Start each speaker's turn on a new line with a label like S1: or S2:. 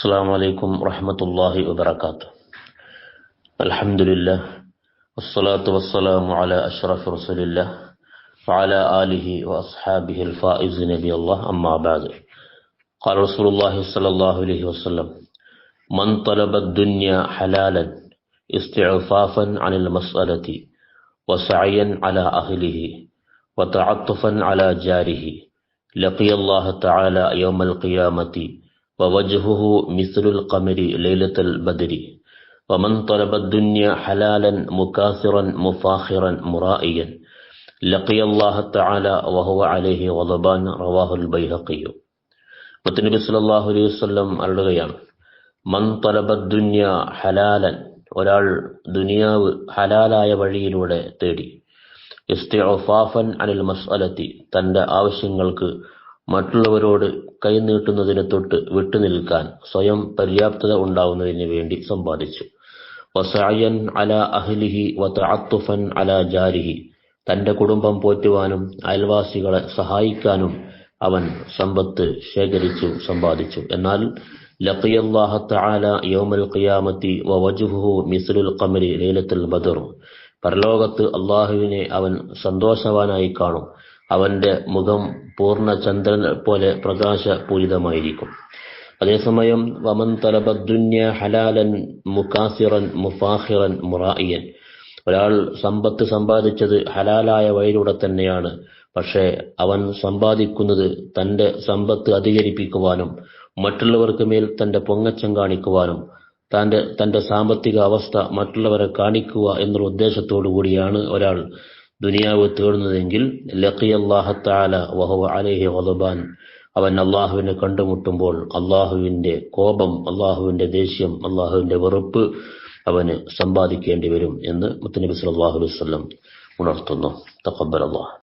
S1: السلام عليكم ورحمة الله وبركاته. الحمد لله والصلاة والسلام على أشرف رسول الله وعلى آله وأصحابه الفائز نبي الله. أما بعد قال رسول الله صلى الله عليه وسلم من طلب الدنيا حلالا استعفافا عن المسألة وسعيا على أهله وتعطفا على جاره لقي الله تعالى يوم القيامة ووجهه مثل القمر ليلة البدر ومن طلب الدنيا حلالا مكاثرا مفاخرا مرائيا لقي الله تعالى وهو عليه غضبان رواه البيهقي മുത്തനബി സല്ലല്ലാഹു അലൈഹി വസല്ലം അരുളുകയാണ് മൻ തലബ ദുന്യ ഹലാലൻ ഒരാൾ ദുനിയാവ് ഹലാലായ വഴിയിലൂടെ തേടി ഇസ്തിഅഫാഫൻ അനിൽ മസ്അലത്തി തന്റെ ആവശ്യങ്ങൾക്ക് മറ്റുള്ളവരോട് കൈനീട്ടുന്നതിനെ തൊട്ട് വിട്ടുനിൽക്കാൻ സ്വയം പര്യാപ്തത ഉണ്ടാവുന്നതിന് വേണ്ടി സമ്പാദിച്ചു. വസായൻ അല അഹ്ലിഹി വതഅത്തുഫൻ അല ജാരിഹി. തന്റെ കുടുംബം പോറ്റുവാനും അയൽവാസികളെ സഹായിക്കാനും അവൻ സമ്പത്ത് ശേഖരിച്ചു സമ്പാദിച്ചു. എന്നാൽ ലഖിയല്ലാഹ തആല യൗമൽ ഖിയാമത്തി മിസ്ലുൽ ഖമരി ലൈലത്തുൽ ബദർ. പരലോകത്ത് അള്ളാഹുവിനെ അവൻ സന്തോഷവാനായി കാണും. അവന്റെ മുഖം പൂർണ ചന്ദ്രൻ പോലെ പ്രകാശപൂരിതമായിരിക്കും. അതേസമയം വമൻ തലബദ്ദുന്യ ഹലാലൻ മുക്കാസിറൻ മുഫാഹിറൻ മുറായിയൻ ഒരാൾ സമ്പത്ത് സമ്പാദിച്ചത് ഹലാലായ വഴിയിലൂടെ തന്നെയാണ്. പക്ഷേ അവൻ സമ്പാദിക്കുന്നത് തന്റെ സമ്പത്ത് അധികരിപ്പിക്കുവാനും മറ്റുള്ളവർക്ക് മേൽ തന്റെ പൊങ്ങച്ചം കാണിക്കുവാനും തന്റെ തന്റെ സാമ്പത്തിക അവസ്ഥ മറ്റുള്ളവരെ കാണിക്കുക എന്നൊരു ഉദ്ദേശത്തോടു കൂടിയാണ് ഒരാൾ ദുനിയാവ് തേടുന്നതെങ്കിൽ അള്ളാഹത്താല വഹുവ അലൈഹി വലബാൻ അവൻ അള്ളാഹുവിനെ കണ്ടുമുട്ടുമ്പോൾ അള്ളാഹുവിന്റെ കോപം അള്ളാഹുവിന്റെ ദേഷ്യം അള്ളാഹുവിന്റെ വെറുപ്പ് അവന് സമ്പാദിക്കേണ്ടി വരും എന്ന് മുത്തനബി സല്ലല്ലാഹു അലൈഹി വസല്ലം ഉണർത്തുന്നു. തഖബ്ബൽ അല്ലാഹ്.